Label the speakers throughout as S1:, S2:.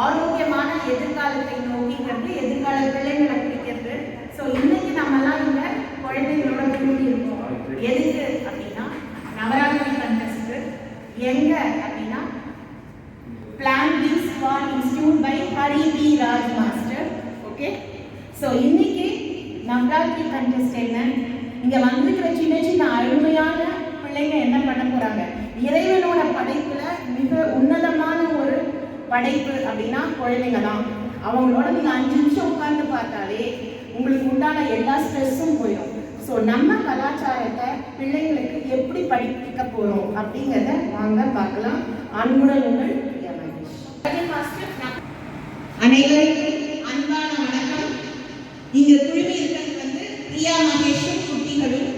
S1: ஆரோக்கியமான எதிர்காலத்தை நோக்கிங்கிறது எதிர்கால பிள்ளைங்களை பிடிக்கிறது. ஸோ இன்னைக்கு நம்மலாம் இங்க குழந்தைங்களோட கூடி இருக்கோம். எதுக்கு அப்படின்னா நவராத்திரி கண்டஸ்ட் எங்க அப்படின்னா plan bees for institute by Hari P Raj master okay so இன்னைக்கு நவராத்திரி கண்டெஸ்ட் என்ன? இங்க வந்திருக்கிற சின்ன சின்ன அருமையான பிள்ளைங்க என்ன பண்ண போறாங்க? இறைவனோட படைப்புல படைப்பு அப்படின்னா குழந்தைங்க தான். அவங்களோட நீங்க அஞ்சு நிமிஷம் உட்கார்ந்து பார்த்தாலே உங்களுக்கு உண்டான எல்லா ஸ்ட்ரெஸ்ஸும் போயிடும். ஸோ நம்ம கலாச்சாரத்தை பிள்ளைங்களுக்கு எப்படி படிக்க போறோம் அப்படிங்கிறத வாங்க பார்க்கலாம். அன்புடன் உங்கள் பிரியா மகேஷ். அனைவருக்கும் அன்பான வணக்கம். இங்க குழுமி இருக்கிறது வந்து பிரியா மகேஷும் குட்டிகளும்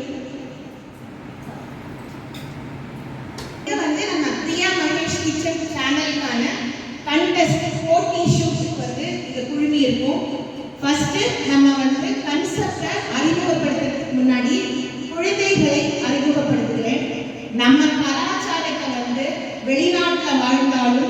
S1: இது வந்து நம்ம பிரியா மகேஷ் கிச்சன் சேனலுக்கான கண்டெஸ்ட் போட்டி ஷூட்டுக்கு வந்து இங்க குழுமி இருக்கும் ஃபர்ஸ்ட் நம்ம வந்து கன்செப்டை அறிமுகப்படுத்துறதுக்கு முன்னாடி குழந்தைகளை அறிமுகப்படுத்துகிறேன். நம்ம கலாச்சாரத்தை வந்து வெளிநாட்டில் வாழ்ந்தாலும்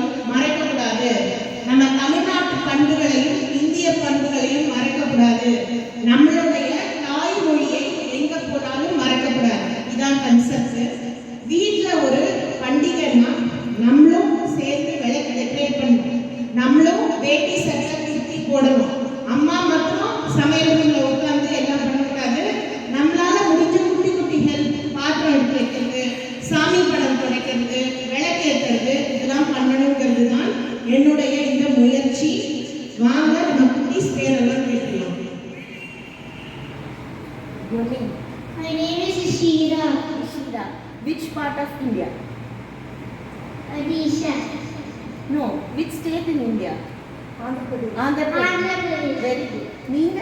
S1: விளக்கேற்றுறது இதெல்லாம் பண்ணணுங்கிறது தான் என்னுடைய இந்த முயற்சி வாங்க நம்ம குட்டீஸ் பேரெல்லாம் கேட்கலாம்?
S2: My name is Ishira
S3: Ishida. Which part of India?
S2: Adisha.
S3: No. Which state in India? Andhra Pradesh. Andhra
S2: Pradesh.
S3: Very good. நீங்க.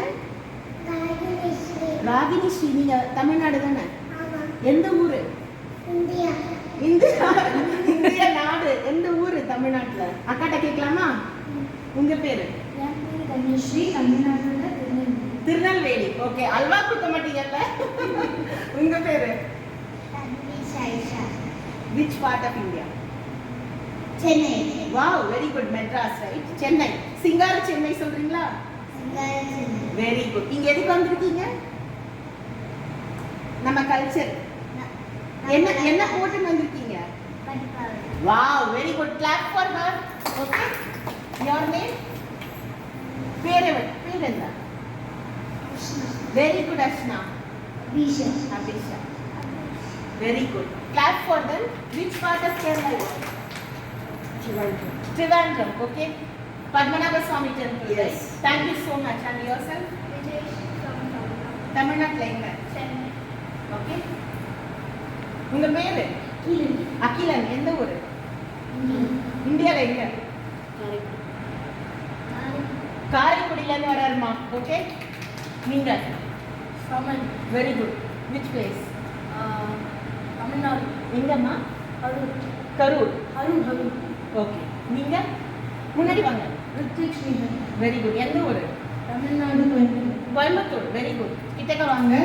S3: ராகினி ஸ்ரீ நீங்க தமிழ்நாடு தானே
S2: Ama.
S3: எந்த ஊரு
S2: India.
S3: இந்தியா இந்திய நாடு எந்த ஊரு தமிழ்நாட்டுல அக்காட்ட கேட்கலாமா உங்க பேரு?
S2: தமிழ்நாட்டில் திருநெல்வேலி.
S3: ஓகே அல்வா கொடுக்க மாட்டீங்கல்ல? உங்க பேரு? Which part of India
S2: Chennai.
S3: Wow very good Madras right Chennai சிங்கார சென்னை சொல்றீங்களா? வெரி குட் இங்க எதுக்கு வந்திருக்கீங்க? நம்ம கல்ச்சர் என்ன என்ன போட்டு வந்திருக்கீங்க? Wow very good clap for her okay your name பேர் எவ- பேர் என்ன very good Arshna
S2: Abisha
S3: Abisha very good clap for them which part of kerala you are trivandrum okay padmanabha swami temple
S1: Yes.
S3: right? thank you so much and yourself தமிழ்நாட்டுல எங்க okay உங்க பேரு அகிலன் எந்த ஊரு இந்தியால எங்க காரைக்குடியில இருந்து வராருமா ஓகே நீங்க
S2: சமன்
S3: very good which place
S2: Tamil Nadu.
S3: எங்கம்மா?
S2: அருண்
S3: கரூர்.
S2: அருண் அருண்
S3: ஓகே நீங்க முன்னாடி வாங்க.
S2: ரித்திக் ஸ்ரீதர்
S3: வெரி குட் எந்த ஊரு?
S2: தமிழ்நாடு.
S3: கோயம்புத்தூர். வெரி குட் கிட்டக்க வாங்க.